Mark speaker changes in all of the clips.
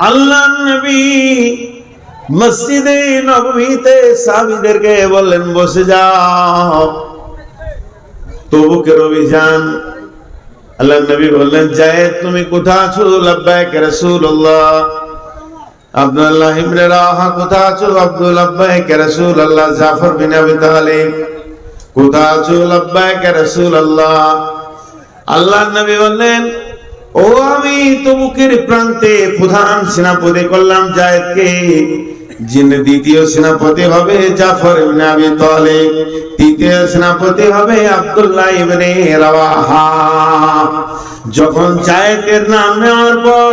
Speaker 1: আল্লাহ নবী মসজিদে নবমীতে সাহাবীদেরকে বললেন, বসে যাও। তবুকের অভিযান আল্লাহ নবী বললেন, জায়েদ, তুমি কোথা আছো? লাব্বাইক রাসূলুল্লাহ। আব্দুল্লাহ ইবনে রাহা কোথা আছো? আব্দুল আব্বাইক রাসূলুল্লাহ। জাফর বিন আবি তালিব কোথা আছো? লাব্বাইক রাসূলুল্লাহ। আল্লাহ নবী বললেন ও আমি তবুকের প্রান্তে প্রধান সেনাপতি করলাম জায়েদকে। যিনি দ্বিতীয় সেনাপতি হবে জাফর ইবনে আবি তালিব, তৃতীয় সেনাপতি হবে আব্দুল্লাহ ইবনে রাওয়াহা। যখন জায়েদের নাম নেওয়ার পর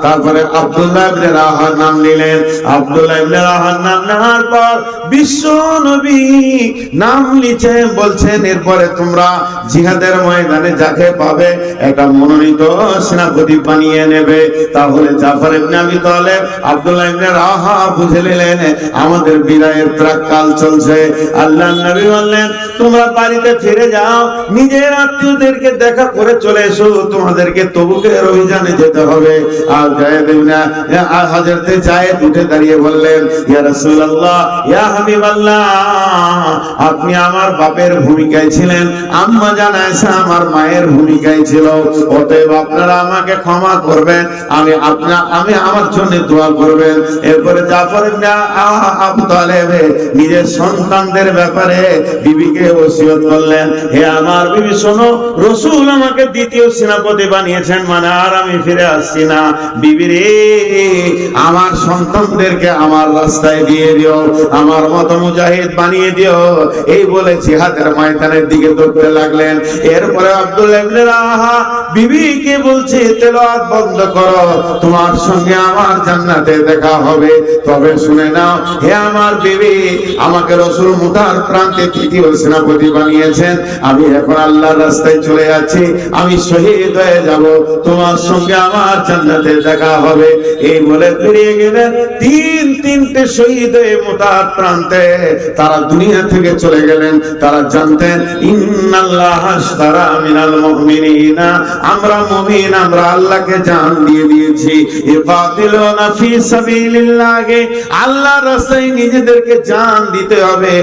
Speaker 1: তারপরে আব্দুল্লাহ ইবনে রাহার নাম নিলেন। আব্দুল্লাহ ইবনে রাহার নাম নেওয়ার পর বিশ্ব নবী নাম লিখে বলছেন, এরপরে তোমরা জিহাদের ময়দানে যাকে পাবে, একটা মনোনীত সেনাপতি বানিয়ে নেবে। তাহলে জাফর ইবনে আবি তালেব, আব্দুল্লাহ ইবনে রাহা বুঝে নিলেন, আমাদের বিদায়ের প্রাককাল চলছে। আল্লাহ নবী বললেন, তোমরা বাড়িতে ফিরে যাও, নিজের আত্মীয়দেরকে দেখা করে চলে এসো, তোমাদেরকে তবুকের অভিযানে যেতে হবে। আর জায়েদ ইবনে আর হযরতে জায়েদ উঠে দাঁড়িয়ে বললেন, ইয়া রাসূলুল্লাহ, ইয়া হাবিবাল্লাহ, আপনি আমার বাপের ভূমিকায় ছিলেন। আম্মা জান আয়েশা আমার মায়ের ভূমিকায় ছিল। অতএব আপনারা আমাকে ক্ষমা করবেন। আমি আপনা, আমি আমার জন্য দোয়া করবেন। এরপরে জাফর ইবনে আবু তালেব নিজের সন্তানদের ব্যাপারে বিবিকে ওসিয়ত করলেন, হে আমার বিবি, শোনো, রসুল আমাকে দ্বিতীয় সেনাপতি বানিয়েছেন মানে আর আমি ফিরে আসছি না। বিবি রে, আমার সন্তানদেরকে আমার রাস্তায় দিয়ে দিও, আমার মতো মুজাহিদ বানিয়ে দিও। এই বলে জিহাদের ময়দানের দিকে দৌড়তে লাগলেন। এরপরে আব্দুল ইবনে রাহা বিবিকে বলছে, তেলাওয়াত বন্ধ করো, তোমার সঙ্গে আমার জান্নাতে দেখা হবে। তবে শুনে নাও, হে আমার বিবি, আমাকে রসুল মুতার প্রান্তে তৃতীয় সেনাপতি বানিয়েছেন। আমি এখন আল্লাহর রাস্তায় চলে যাচ্ছি, আমি শহীদ হয়ে যাব। তোমার সঙ্গে আমার জান্নাতে দেখা হবে। এই বলে বেরিয়ে গেলেন তিন তিনটে শহীদ মুতার প্রান্তে। তারা দুনিয়া থেকে চলে গেলেন। তারা জানতেন, ইন্নাল্লাহ আশতারা মিনাল আমরা আমরা আল্লাহকে জান দিয়ে দিয়েছি। ফি রাস্তায় নিজেদেরকে জান দিতে হবে।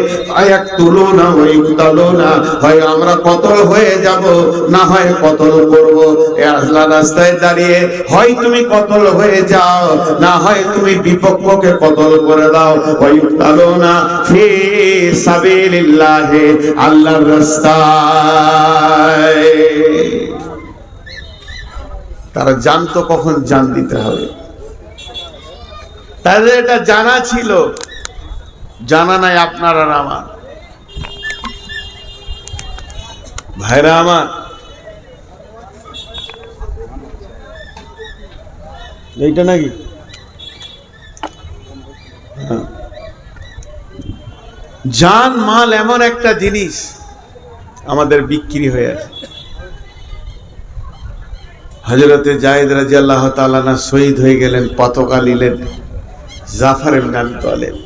Speaker 1: হয় আমরা কতল হয়ে যাব, না হয় কতল করব। এ আল্লাহর রাস্তায় দাঁড়িয়ে, হয় তুমি কতল হয়ে যাও। না হয় তুমি বিপক্ষকে কতল করে দাও। ওই তালুনা ফি সাবিলিল্লাহ, আল্লাহর রাস্তায়। তারা জানতো কখন জান দিতে হবে? তাদের এটা জানা ছিল। জানা নাই আপনার আমার। ভাইরা আমার এইটা নাকি? হ্যাঁ। জান মাল এমন একটা জিনিস আমাদের বিক্রি হয়ে আছে। হজরতে জায়েদ রাজি আল্লাহ তালানা শহীদ হয়ে গেলেন, পতাকা নিলেন, জাফরের নাম তলেন।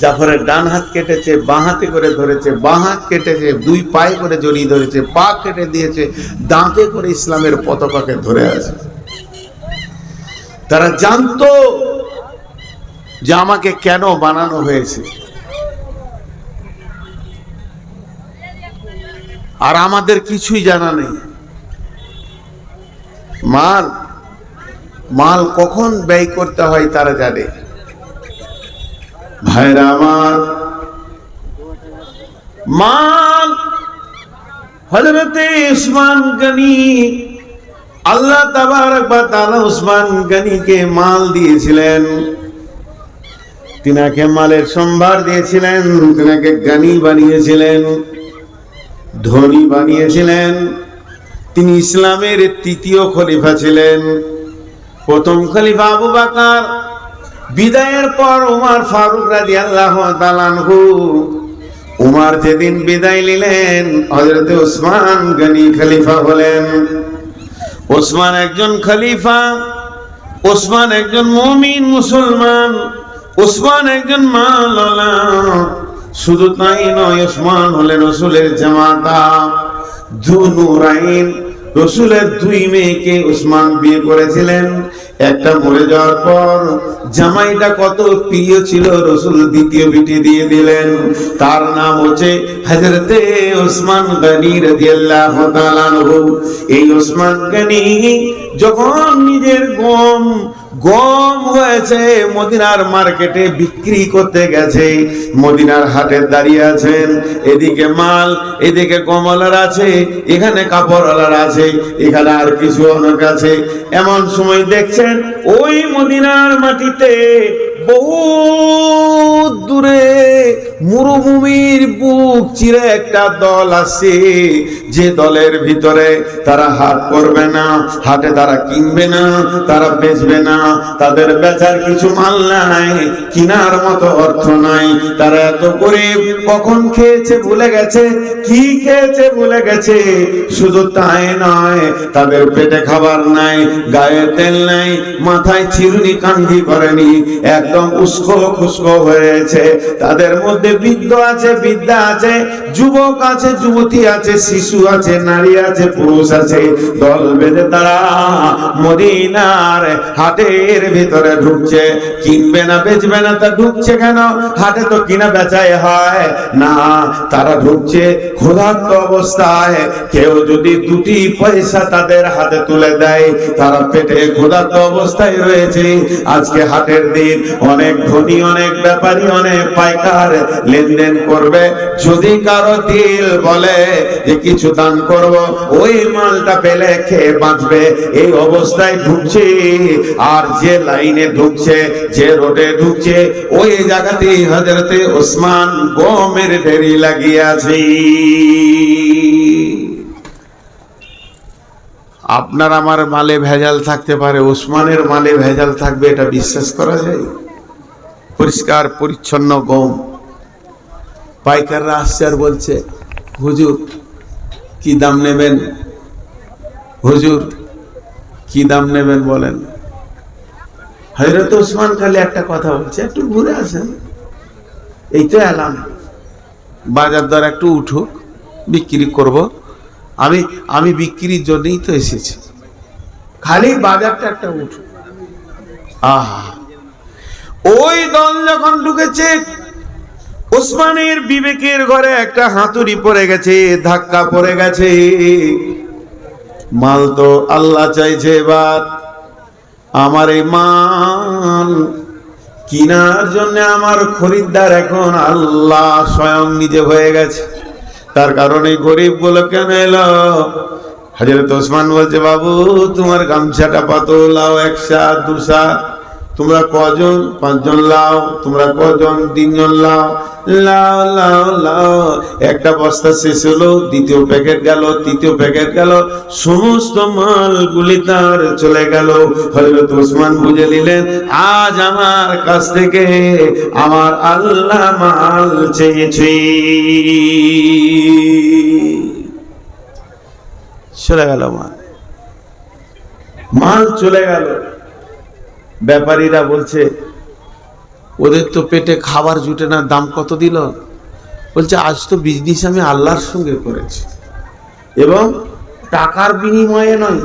Speaker 1: জাফরের ডান হাত কেটেছে, বাঁ হাতে করে ধরেছে, বাঁ হাত কেটেছে, দুই পায়ে করে জড়িয়ে ধরেছে, পা কেটে দিয়েছে, দাঁতে করে ইসলামের পতাকাকে ধরে আছে। তারা জানতো যে আমাকে কেন বানানো হয়েছে। আর আমাদের কিছুই জানা নেই। মাল মাল কখন ব্যয় করতে হয় তারা জানে। ভাইরা আমার, মাল হজরতে উসমান গনি আল্লাহ বা উসমান গনিকে মাল দিয়েছিলেন। তিনাকে মালের সম্ভার দিয়েছিলেন, তিনাকে গানি বানিয়েছিলেন, ধনী বানিয়েছিলেন। তিনি ইসলামের তৃতীয় খলিফা ছিলেন। প্রথম খলিফা আবু বাকার, বিদায়ের পর উমার ফারুক রাজি আল্লাহ উমার যেদিন বিদায় নিলেন হজরত ওসমান গনি খলিফা হলেন। ওসমান একজন খলিফা, ওসমান একজন মমিন মুসলমান, ওসমান একজন মালালা শুধু তাই নয়, ওসমান হলেন রসুলের জামাতা। দুনুরাইন রসুলের দুই মেয়েকে ওসমান বিয়ে করেছিলেন। একটা মরে যাওয়ার পর জামাইটা কত প্রিয় ছিল, রসুল দ্বিতীয় বিটি দিয়ে দিলেন। তার নাম হচ্ছে হজরতে ওসমান গনি তাআলা এই ওসমান গানি যখন নিজের গম গম হয়েছে, মদিনার মার্কেটে বিক্রি করতে গেছে। মদিনার হাটে দাঁড়িয়ে আছেন, এদিকে মাল, এদিকে কমলার আছে, এখানে কাপড়ওয়ালার আছে, এখানে আর কিছু অনেক আছে। এমন সময় দেখছেন, ওই মদিনার মাটিতে বহু দূরে মরুভূমির বুক চিরে একটা দল আছে। যে দলের ভিতরে তারা হাট করবে না হাটে তারা কিনবে না, তারা বেচবে না। তাদের বেচার কিছু মাল নাই, কিনার মতো অর্থ নাই। তারা এত করে কখন খেয়েছে ভুলে গেছে? কি খেয়েছে ভুলে গেছে? শুধু তাই নয়, তাদের পেটে খাবার নাই, গায়ে তেল নাই, মাথায় চিরুনি কান্ধি করেনি। একদম উস্কো খুস্কো হয়েছে। তাদের মধ্যে বৃদ্ধ আছে বিদ্যা আছে, যুবক আছে, যুবতী আছে, শিশু আছে, নারী আছে, পুরুষ আছে। দল বেঁধে তারা মদিনার হাটের ভিতরে ঢুকছে। কিনবে না, বেচবে না, তা ঢুকছে কেন? হাটে তো কিনা বেচাই হয়। না, তারা ঢুকছে ক্ষুধার্ত অবস্থায়। কেউ যদি দুটি পয়সা তাদের হাতে তুলে দেয়, তারা পেটে ক্ষুধার্ত অবস্থায় রয়েছে। আজকে হাটের দিন অনেক ধনী, অনেক ব্যাপারী, অনেক পাইকার লেনদেন করবে। যদি কারও দিল বলে যে কিছু দান করব, ওই মালটা পেলে খেয়ে বাঁচবে? এই অবস্থায় ঢুকছে, আর যে লাইনে ঢুকছে, যে রোডে ঢুকছে, ওই জায়গাতেই হজরতে ওসমান গমের ঢেরি লাগিয়াছে আপনার আমার মালে ভেজাল থাকতে পারে, ওসমানের মালে ভেজাল থাকবে, এটা বিশ্বাস করা যায়? পরিষ্কার, পরিচ্ছন্ন গম। পাইকাররা আসছে আর বলছে, হুজুর, কি দাম নেবেন? হুজুর, কি দাম নেবেন বলেন? হজরত ওসমান খালি একটা কথা বলছে, একটু ঘুরে আসেন। এই তো এলাম। বাজার দর একটু উঠুক, বিক্রি করব। আমি আমি বিক্রির জন্যই তো এসেছি। খালি বাজারটা একটা উঠুক। আহা। ওই দল যখন ঢুকেছে ওসমানের বিবেকের ঘরে একটা হাতুড়ি পড়ে গেছে, ধাক্কা পড়ে গেছে। মাল তো আল্লাহ চাইছে এবার। আমার এই মাল কিনার জন্য আমার খরিদ্দার এখন আল্লাহ স্বয়ং নিজে হয়ে গেছে। তার কারণে গরিবগুলো কেন এলো? হাজরত ওসমান বলছে, বাবু, তোমার গামছাটা পাতো লাও একসা দুসা তোমরা কজন? পাঁচজন লাও, তোমরা কজন? তিনজন লাও। লাও লাও লাও। একটা বস্তা শেষ হলো, দ্বিতীয় প্যাকেট গেল, তৃতীয় প্যাকেট গেল। সমস্ত মালগুলি তার চলে গেল। হজরত ওসমান বুঝে নিলেন, আজ আমার কাছ থেকে আমার আল্লাহ মাল চেয়েছে। চলে গেল মাল। মাল চলে গেল। ব্যাপারীরা বলছে, ওদের তো পেটে খাবার জুটে না, দাম কত দিল? বলছে, আজ তো বিজনেস আমি আল্লাহর সঙ্গে করেছি। এবং টাকার বিনিময়ে নয়,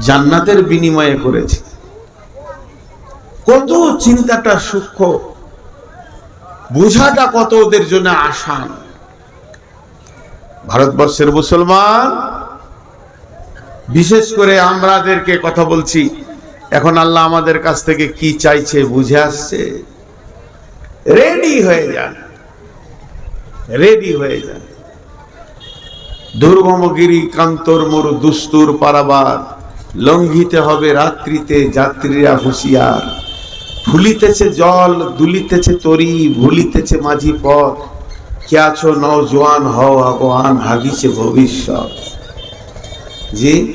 Speaker 1: জান্নাতের বিনিময়ে করেছি। কত চিন্তাটা সূক্ষ্ম। বোঝাটা কত ওদের জন্য আসান। ভারতবর্ষের মুসলমান, বিশেষ করে আমরাদেরকে কথা বলছি এখন আল্লাহ আমাদের কাছ থেকে কি চাইছে বুঝে আসছে? রেডি হয়ে যান। রেডি হয়ে যান। দুর্গমগিরি, কান্তর মরু দুস্তুর পারাবার, লঙ্ঘিতে হবে রাত্রিতে যাত্রীরা হুঁশিয়ার। ফুলিতেছে জল, দুলিতেছে তরি, ভুলিতেছে মাঝি পথ। কে আছো নওজোয়ান, হও আগুয়ান হাগিছে ভবিষ্যৎ। জি?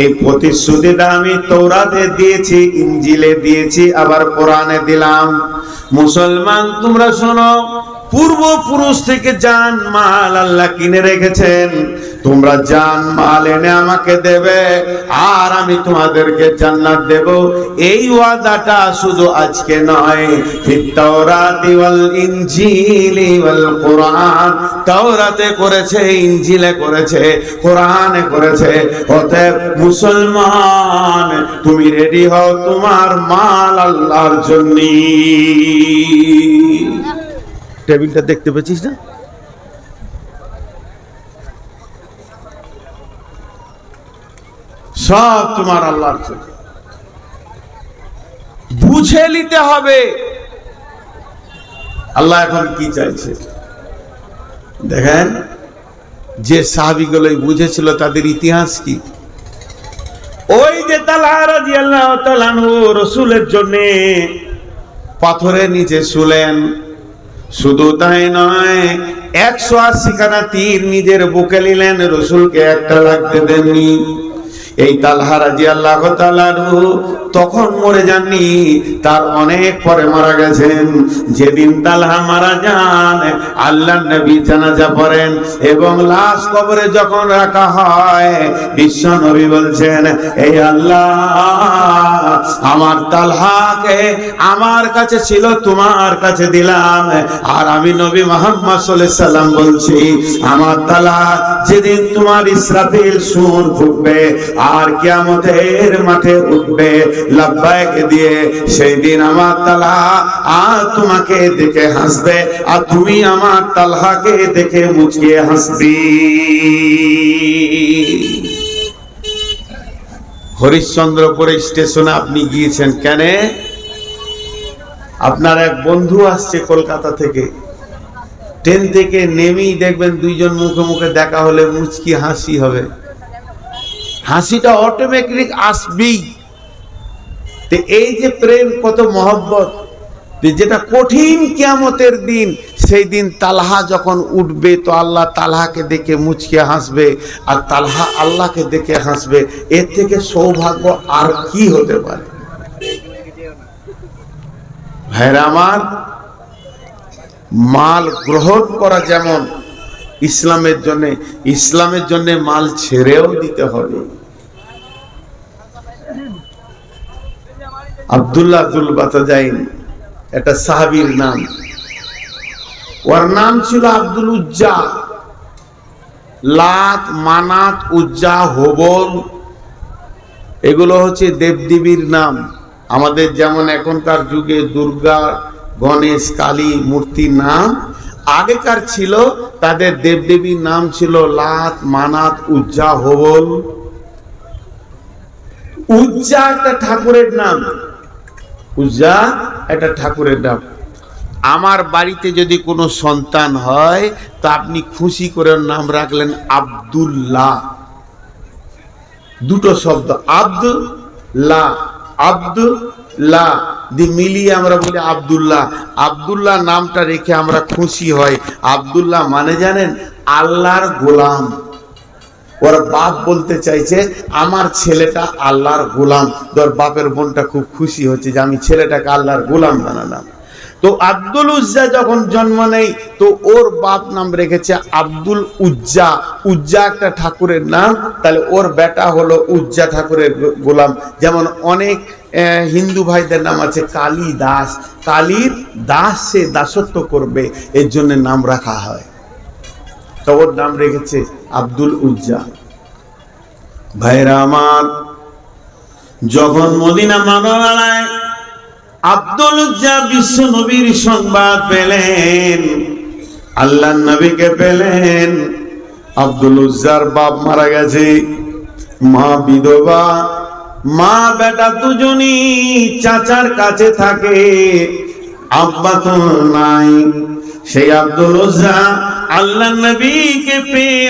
Speaker 1: এই প্রতিশ্রুতিটা আমি তৌরাতে দিয়েছি ইঞ্জিলে দিয়েছি আবার কোরআনে দিলাম। মুসলমান তোমরা শোনো পূর্বপুরুষ থেকে জান মাল আল্লাহ কিনে রেখেছেন। তোমরা জান মাল এনে আমাকে দেবে, আর আমি তোমাদেরকে জান্নাত দেব। এই ওয়াদাটা শুধু আজকে নয় ফিতাওরাতি ওয়াল ইনজিলি ওয়াল কোরআন। তাওরাতে করেছে, ইনজিলে করেছে, কোরআনে করেছে। অতএব মুসলমান, তুমি রেডি হও তোমার মাল আল্লাহর জন্য টেবিলটা দেখতে পেয়েছিস না? সব তোমার আল্লাহর বুঝে নিতে হবে। আল্লাহ এখন কি চাইছে? দেখেন, যে সাহাবিগুলো বুঝেছিল তাদের ইতিহাস কি? ওই যে তালা রসুলের জন্য পাথরের নিচে শুলেন শুধু তাই নয় একশো আশি খানা তীর নিজের বুকে নিলেন রসুলকে একটা লাগতে দেননি। এই তালহা রাজি আল্লাহ তখন মরে যাননি। তার অনেক পরে মারা গেছেন। যেদিন তালহা মারা যান আল্লাহ নবী জানাজা পড়েন এবং লাশ কবরে যখন রাখা হয়, বিশ্ব নবী বলছেন এই আল্লাহ, আমার তালহাকে আমার কাছে ছিল, তোমার কাছে দিলাম। আর আমি নবী মোহাম্মদ সাল্লাম বলছি, আমার তালা যেদিন তোমার ইসরাফিল সুর ফুটবে আর কিয়ামতের মাঠে উঠবে লাব্বাইক দিয়ে সেই দিন আমার তালা আর তোমাকে দেখে হাসবে, আর তুমি আমার তালহাকে দেখে মুচকিয়ে হাসবি। হরিশ্চন্দ্রপুরে স্টেশনে আপনি গিয়েছেন কেন? আপনার এক বন্ধু আসছে কলকাতা থেকে। ট্রেন থেকে নেমেই দেখবেন দুইজন মুখে মুখে দেখা হলে মুচকি হাসি হবে। হাসিটা অটোমেটিক আসবেই। তো এই যে প্রেম, কত মহব্বত যেটা কঠিন কিয়ামতের দিন, সেই দিন তালহা যখন উঠবে, তো আল্লাহ তালহাকে দেখে মুচকে হাসবে, আর তালহা আল্লাহকে দেখে হাসবে। এর থেকে সৌভাগ্য আর কি হতে পারে? ভাইরা আমার, মাল গ্রহণ করা যেমন ইসলামের জন্য ইসলামের জন্য মাল ছেড়েও দিতে হবে। আবদুল্লাহ আব্দুল বাতাজাইন, একটা সাহাবীর নাম। ওর নাম ছিল আব্দুল উজ্জা। লাত, মানাত, উজ্জা, হোবল, এগুলো হচ্ছে দেবদেবীর নাম। আমাদের যেমন এখনকার যুগে দুর্গা, গণেশ, কালী মূর্তির নাম, আগেকার ছিল, তাদের দেবদেবীর নাম ছিল লাত, মানাত, উজ্জা, হোবল। উজ্জা একটা ঠাকুরের নাম। উজ্জা একটা ঠাকুরের নাম আমার বাড়িতে যদি কোনো সন্তান হয়, তা আপনি খুশি করে নাম রাখলেন আব্দুল্লাহ। দুটো শব্দ, আব্দুল্লাহ আব্দুল্লাহ। দি মিলিয়ে আমরা বলি আব্দুল্লাহ। আব্দুল্লাহ নামটা রেখে আমরা খুশি হই। আব্দুল্লাহ মানে জানেন, আল্লাহর গোলাম। ওর বাপ বলতে চাইছে, আমার ছেলেটা আল্লাহর গোলাম। তোর বাপের বোনটা খুব খুশি হচ্ছে যে, আমি ছেলেটাকে আল্লাহর গোলাম বানালাম। তো আব্দুল উজ্জা যখন জন্ম নেই তো ওর বাপ নাম রেখেছে আব্দুল উজ্জা। উজ্জা একটা ঠাকুরের নাম, তাহলে ওর বেটা হলো উজ্জা ঠাকুরের গোলাম। যেমন অনেক হিন্দু ভাইদের নাম আছে কালী দাস। কালীর দাস সে দাসত্ব করবে, এর জন্য নাম রাখা হয়। তো নাম রেখেছে আব্দুল উজ্জা। ভাইরা আমার, যখন মদিনা মানবালায় আব্দুল উজ্জা বিশ্ব নবীর সংবাদ পেলেন আল্লাহ নবীকে পেলেন, আব্দুল উজ্জার বাপ মারা গেছে, মা বিধবা, মা বেটা দুজনই চাচার কাছে থাকে, আব্বা তো নাই সেই আব্দুল আল্লাহ নবীকে পেয়ে